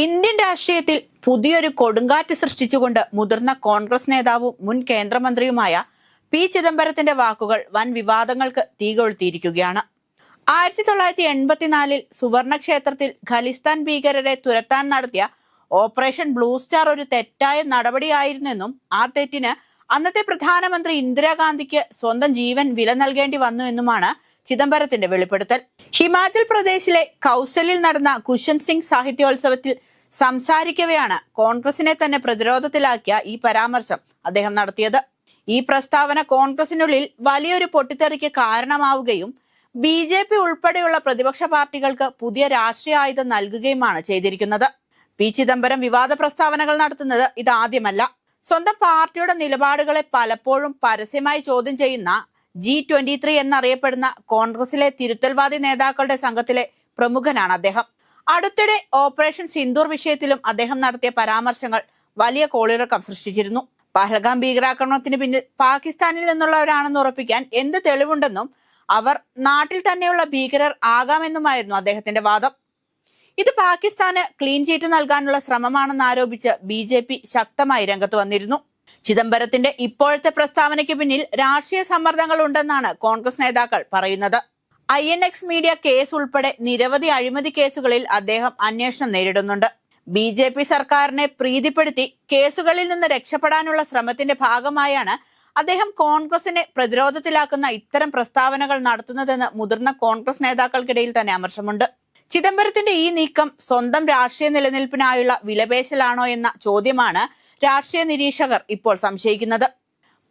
Indian രാഷ്ട്രീയത്തിൽ പുതിയൊരു കൊടുങ്കാറ്റ് സൃഷ്ടിച്ചുകൊണ്ട് മുതിർന്ന കോൺഗ്രസ് നേതാവും മുൻ കേന്ദ്രമന്ത്രിയുമായ പി ചിദംബരത്തിന്റെ വാക്കുകൾ വൻ വിവാദങ്ങൾക്ക് തീകൊളുത്തിയിരിക്കുകയാണ്. ആയിരത്തി തൊള്ളായിരത്തി എൺപത്തിനാലിൽ സുവർണ ക്ഷേത്രത്തിൽ ഖലിസ്ഥാൻ ഭീകരരെ തുരത്താൻ നടത്തിയ ഓപ്പറേഷൻ ബ്ലൂ സ്റ്റാർ ഒരു തെറ്റായ നടപടിയായിരുന്നെന്നും ആ തെറ്റിന് അന്നത്തെ പ്രധാനമന്ത്രി ഇന്ദിരാഗാന്ധിക്ക് സ്വന്തം ജീവൻ വില നൽകേണ്ടി വന്നു എന്നുമാണ് ചിദംബരത്തിന്റെ വെളിപ്പെടുത്തൽ. ഹിമാചൽ പ്രദേശിലെ കൗസലിൽ നടന്ന കുഷൻ സിംഗ് സാഹിത്യോത്സവത്തിൽ സംസാരിക്കവെയാണ് കോൺഗ്രസിനെ തന്നെ പ്രതിരോധത്തിലാക്കിയ ഈ പരാമർശം അദ്ദേഹം നടത്തിയത്. ഈ പ്രസ്താവന കോൺഗ്രസിനുള്ളിൽ വലിയൊരു പൊട്ടിത്തെറിക്ക് കാരണമാവുകയും ബി ജെ പി ഉൾപ്പെടെയുള്ള പ്രതിപക്ഷ പാർട്ടികൾക്ക് പുതിയ രാഷ്ട്രീയ ആയുധം നൽകുകയുമാണ് ചെയ്തിരിക്കുന്നത്. പി ചിദംബരം വിവാദ പ്രസ്താവനകൾ നടത്തുന്നത് ഇതാദ്യമല്ല. സ്വന്തം പാർട്ടിയുടെ നിലപാടുകളെ പലപ്പോഴും പരസ്യമായി ചോദ്യം ചെയ്യുന്ന ജി ട്വന്റി ത്രീ എന്നറിയപ്പെടുന്ന കോൺഗ്രസിലെ തിരുത്തൽവാദി നേതാക്കളുടെ സംഘത്തിലെ പ്രമുഖനാണ് അദ്ദേഹം. അടുത്തിടെ ഓപ്പറേഷൻ സിന്ദൂർ വിഷയത്തിലും അദ്ദേഹം നടത്തിയ പരാമർശങ്ങൾ വലിയ കോളിറക്കം സൃഷ്ടിച്ചിരുന്നു. പഹൽഗാം ഭീകരാക്രമണത്തിന് പിന്നിൽ പാകിസ്ഥാനിൽ നിന്നുള്ളവരാണെന്ന് ഉറപ്പിക്കാൻ എന്ത് തെളിവുണ്ടെന്നും അവർ നാട്ടിൽ തന്നെയുള്ള ഭീകരർ ആകാമെന്നുമായിരുന്നു അദ്ദേഹത്തിന്റെ വാദം. ഇത് പാകിസ്ഥാന് ക്ലീൻ ചീറ്റ് നൽകാനുള്ള ശ്രമമാണെന്ന് ആരോപിച്ച് ബി ജെ പി ശക്തമായി രംഗത്ത് വന്നിരുന്നു. ചിദംബരത്തിന്റെ ഇപ്പോഴത്തെ പ്രസ്താവനയ്ക്ക് പിന്നിൽ രാഷ്ട്രീയ സമ്മർദ്ദങ്ങൾ ഉണ്ടെന്നാണ് കോൺഗ്രസ് നേതാക്കൾ പറയുന്നത്. I N X media case ഉൾപ്പെടെ നിരവധി അഴിമതി കേസുകളിൽ അദ്ദേഹം അന്വേഷണം നേരിടുന്നുണ്ട്. ബി ജെ പി സർക്കാരിനെ പ്രീതിപ്പെടുത്തി കേസുകളിൽ നിന്ന് രക്ഷപ്പെടാനുള്ള ശ്രമത്തിന്റെ ഭാഗമായാണ് അദ്ദേഹം കോൺഗ്രസിനെ പ്രതിരോധത്തിലാക്കുന്ന ഇത്തരം പ്രസ്താവനകൾ നടത്തുന്നതെന്ന് മുതിർന്ന കോൺഗ്രസ് നേതാക്കൾക്കിടയിൽ തന്നെ അമർശമുണ്ട് ചിദംബരത്തിന്റെ ഈ നീക്കം സ്വന്തം രാഷ്ട്രീയ നിലനിൽപ്പിനായുള്ള വിലപേശലാണോ എന്ന ചോദ്യമാണ് രാഷ്ട്രീയ നിരീക്ഷകർ ഇപ്പോൾ സംശയിക്കുന്നത്.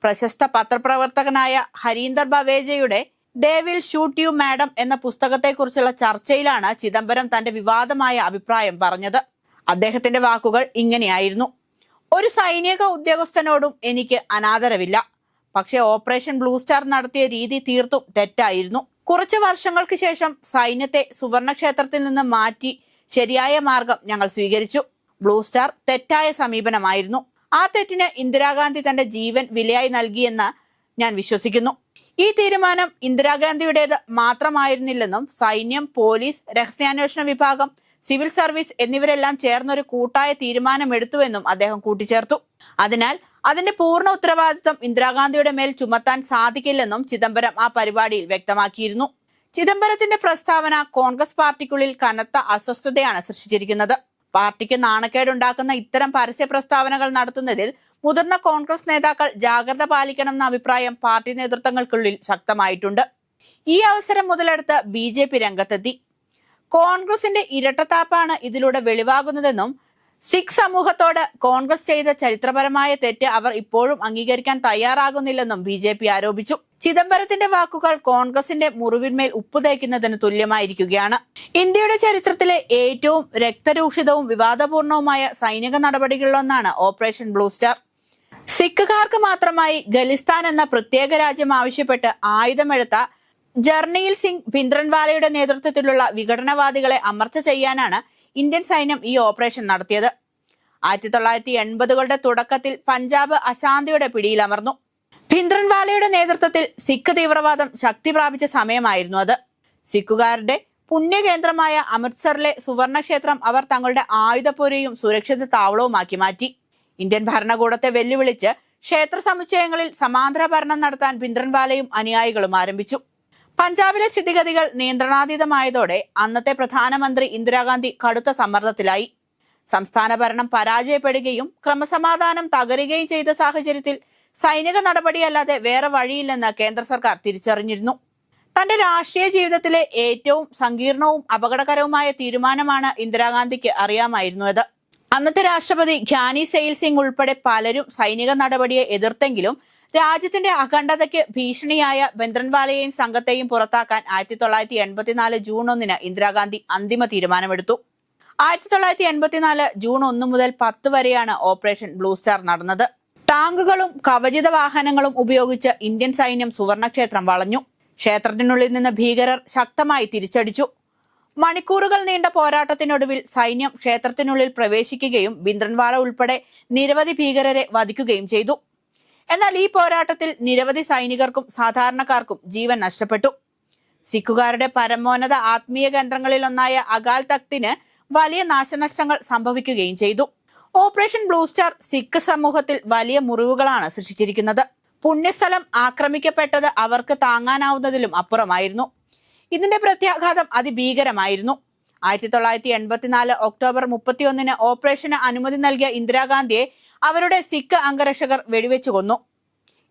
പ്രശസ്ത പത്രപ്രവർത്തകനായ Harinder ബവേജയുടെ they will shoot you madam എന്ന പുസ്തകത്തെക്കുറിച്ചുള്ള ചർച്ചയിലാണ് ചിദംബരം തന്റെ വിവാദമായ അഭിപ്രായം പറഞ്ഞത്. അദ്ദേഹത്തിന്റെ വാക്കുകൾ ഇങ്ങനെയായിരുന്നു. ഒരു സൈനിക ഉദ്യോഗസ്ഥനോടും എനിക്ക് അനാദരവില്ല. പക്ഷേ ഓപ്പറേഷൻ ബ്ലൂ സ്റ്റാർ നടത്തിയ രീതി തീർത്തും തെറ്റായിരുന്നു. കുറച്ച് വർഷങ്ങൾക്ക് ശേഷം സൈന്യത്തെ സുവർണക്ഷേത്രത്തിൽ നിന്ന് മാറ്റി ശരിയായ മാർഗം ഞങ്ങൾ സ്വീകരിച്ചു. ബ്ലൂ സ്റ്റാർ തെറ്റായ സമീപനമായിരുന്നു. ആ തെറ്റിന് ഇന്ദിരാഗാന്ധി തന്റെ ജീവൻ വിലയായി നൽകിയെന്ന് ഞാൻ വിശ്വസിക്കുന്നു. ഈ തീരുമാനം ഇന്ദിരാഗാന്ധിയുടേത് മാത്രമായിരുന്നില്ലെന്നും സൈന്യം പോലീസ് രഹസ്യാന്വേഷണ വിഭാഗം സിവിൽ സർവീസ് എന്നിവരെല്ലാം ചേർന്നൊരു കൂട്ടായ തീരുമാനമെടുത്തുവെന്നും അദ്ദേഹം കൂട്ടിച്ചേർത്തു. അതിനാൽ അതിന്റെ പൂർണ ഉത്തരവാദിത്വം ഇന്ദിരാഗാന്ധിയുടെ മേൽ ചുമത്താൻ സാധിക്കില്ലെന്നും ചിദംബരം ആ പരിപാടിയിൽ വ്യക്തമാക്കിയിരുന്നു. ചിദംബരത്തിന്റെ പ്രസ്താവന കോൺഗ്രസ് പാർട്ടിക്കുള്ളിൽ കനത്ത അസ്വസ്ഥതയാണ് സൃഷ്ടിച്ചിരിക്കുന്നത്. പാർട്ടിക്ക് നാണക്കേടുണ്ടാക്കുന്ന ഇത്തരം പരസ്യ പ്രസ്താവനകൾ നടത്തുന്നതിൽ മുതിർന്ന കോൺഗ്രസ് നേതാക്കൾ ജാഗ്രത പാലിക്കണമെന്ന അഭിപ്രായം പാർട്ടി നേതൃത്വങ്ങൾക്കുള്ളിൽ ശക്തമായിട്ടുണ്ട്. ഈ അവസരം മുതലെടുത്ത് ബി ജെ പി രംഗത്തെത്തി. കോൺഗ്രസിന്റെ ഇരട്ടത്താപ്പാണ് ഇതിലൂടെ വെളിവാകുന്നതെന്നും സിഖ് സമൂഹത്തോട് കോൺഗ്രസ് ചെയ്ത ചരിത്രപരമായ തെറ്റ് അവർ ഇപ്പോഴും അംഗീകരിക്കാൻ തയ്യാറാകുന്നില്ലെന്നും ബി ആരോപിച്ചു. ചിദംബരത്തിന്റെ വാക്കുകൾ കോൺഗ്രസിന്റെ മുറിവിന്മേൽ ഉപ്പ് തേക്കുന്നതിന് തുല്യമായിരിക്കുകയാണ്. ഇന്ത്യയുടെ ചരിത്രത്തിലെ ഏറ്റവും രക്തരൂഷിതവും വിവാദപൂർണവുമായ സൈനിക നടപടികളിലൊന്നാണ് ഓപ്പറേഷൻ ബ്ലൂസ്റ്റാർ സിഖുകാർക്ക് മാത്രമായി ഖലിസ്ഥാൻ എന്ന പ്രത്യേക രാജ്യം ആവശ്യപ്പെട്ട് ആയുധമെടുത്ത ജർണിയിൽ സിംഗ് ഭിന്ദ്രൻവാലയുടെ നേതൃത്വത്തിലുള്ള വിഘടനവാദികളെ അമർച്ച ചെയ്യാനാണ് ഇന്ത്യൻ സൈന്യം ഈ ഓപ്പറേഷൻ നടത്തിയത്. ആയിരത്തി തൊള്ളായിരത്തി എൺപതുകളുടെ തുടക്കത്തിൽ പഞ്ചാബ് അശാന്തിയുടെ പിടിയിലമർന്നു. ഭിന്ദ്രൻവാലയുടെ നേതൃത്വത്തിൽ സിഖ് തീവ്രവാദം ശക്തി പ്രാപിച്ച സമയമായിരുന്നു അത്. സിഖുകാരുടെ പുണ്യകേന്ദ്രമായ അമൃത്സറിലെ സുവർണക്ഷേത്രം അവർ തങ്ങളുടെ ആയുധപ്പുരയും സുരക്ഷിത താവളവുമാക്കി മാറ്റി. ഇന്ത്യൻ ഭരണകൂടത്തെ വെല്ലുവിളിച്ച് ക്ഷേത്ര സമുച്ചയങ്ങളിൽ സമാന്തര ഭരണം നടത്താൻ ഭിന്ദ്രൻവാലയും അനുയായികളും ആരംഭിച്ചു. പഞ്ചാബിലെ സ്ഥിതിഗതികൾ നിയന്ത്രണാതീതമായതോടെ അന്നത്തെ പ്രധാനമന്ത്രി ഇന്ദിരാഗാന്ധി കടുത്ത സമ്മർദ്ദത്തിലായി. സംസ്ഥാന ഭരണം പരാജയപ്പെടുകയും ക്രമസമാധാനം തകരുകയും ചെയ്ത സാഹചര്യത്തിൽ സൈനിക നടപടിയല്ലാതെ വേറെ വഴിയില്ലെന്ന് കേന്ദ്ര സർക്കാർ തിരിച്ചറിഞ്ഞിരുന്നു. തന്റെ രാഷ്ട്രീയ ജീവിതത്തിലെ ഏറ്റവും സങ്കീർണവും അപകടകരവുമായ തീരുമാനമാണ് ഇന്ദിരാഗാന്ധിക്ക് അറിയാമായിരുന്നത് അന്നത്തെ രാഷ്ട്രപതി ഖ്യാനി സെയിൽ സിംഗ് ഉൾപ്പെടെ പലരും സൈനിക നടപടിയെ എതിർത്തെങ്കിലും രാജ്യത്തിന്റെ അഖണ്ഡതയ്ക്ക് ഭീഷണിയായ ബന്ദ്രൻവാലയെയും സംഘത്തെയും പുറത്താക്കാൻ ആയിരത്തി തൊള്ളായിരത്തി എൺപത്തിനാല് ജൂൺ ഒന്നിന് ഇന്ദിരാഗാന്ധി അന്തിമ തീരുമാനമെടുത്തു. ആയിരത്തി തൊള്ളായിരത്തി എൺപത്തിനാല് ജൂൺ ഒന്ന് മുതൽ പത്ത് വരെയാണ് ഓപ്പറേഷൻ ബ്ലൂ സ്റ്റാർ നടന്നത്. ടാങ്കുകളും കവചിത വാഹനങ്ങളും ഉപയോഗിച്ച് ഇന്ത്യൻ സൈന്യം സുവർണക്ഷേത്രം വളഞ്ഞു. ക്ഷേത്രത്തിനുള്ളിൽ നിന്ന് ഭീകരർ ശക്തമായി തിരിച്ചടിച്ചു. മണിക്കൂറുകൾ നീണ്ട പോരാട്ടത്തിനൊടുവിൽ സൈന്യം ക്ഷേത്രത്തിനുള്ളിൽ പ്രവേശിക്കുകയും ബിന്ദ്രൻവാള ഉൾപ്പെടെ നിരവധി ഭീകരരെ വധിക്കുകയും ചെയ്തു. എന്നാൽ ഈ പോരാട്ടത്തിൽ നിരവധി സൈനികർക്കും സാധാരണക്കാർക്കും ജീവൻ നഷ്ടപ്പെട്ടു. സിഖുകാരുടെ പരമോന്നത ആത്മീയ കേന്ദ്രങ്ങളിലൊന്നായ അകാൽ തക്തിന് വലിയ നാശനഷ്ടങ്ങൾ സംഭവിക്കുകയും ചെയ്തു. ഓപ്പറേഷൻ ബ്ലൂ സ്റ്റാർ സിഖ് സമൂഹത്തിൽ വലിയ മുറിവുകളാണ് സൃഷ്ടിച്ചിരിക്കുന്നത്. പുണ്യസ്ഥലം ആക്രമിക്കപ്പെട്ടത് അവർക്ക് താങ്ങാനാവുന്നതിലും അപ്പുറമായിരുന്നു. ഇതിന്റെ പ്രത്യാഘാതം അതിഭീകരമായിരുന്നു. ആയിരത്തി തൊള്ളായിരത്തി എൺപത്തിനാല് ഒക്ടോബർ മുപ്പത്തിയൊന്നിന് ഓപ്പറേഷന് അനുമതി നൽകിയ ഇന്ദിരാഗാന്ധിയെ അവരുടെ സിഖ് അംഗരക്ഷകർ വെടിവെച്ചു കൊന്നു.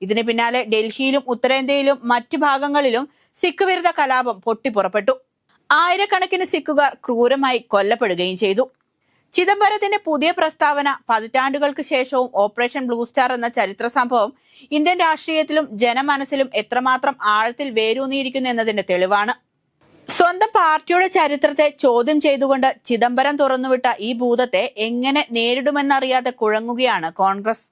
ഇതിന് പിന്നാലെ ഡൽഹിയിലും ഉത്തരേന്ത്യയിലും മറ്റു ഭാഗങ്ങളിലും സിഖ് വിരുദ്ധ കലാപം പൊട്ടിപ്പുറപ്പെട്ടു. ആയിരക്കണക്കിന് സിഖുകാർ ക്രൂരമായി കൊല്ലപ്പെടുകയും ചെയ്തു. ചിദംബരത്തിന്റെ പുതിയ പ്രസ്താവന പതിറ്റാണ്ടുകൾക്ക് ശേഷവും ഓപ്പറേഷൻ ബ്ലൂ സ്റ്റാർ എന്ന ചരിത്ര സംഭവം ഇന്ത്യൻ രാഷ്ട്രീയത്തിലും ജനമനസ്സിലും എത്രമാത്രം ആഴത്തിൽ വേരൂന്നിയിരിക്കുന്നു എന്നതിന്റെ തെളിവാണ്. സ്വന്തം പാർട്ടിയുടെ ചരിത്രത്തെ ചോദ്യം ചെയ്തുകൊണ്ട് ചിദംബരം തുറന്നുവിട്ട ഈ ഭൂതത്തെ എങ്ങനെ നേരിടുമെന്നറിയാതെ കുഴങ്ങുകയാണ് കോൺഗ്രസ്.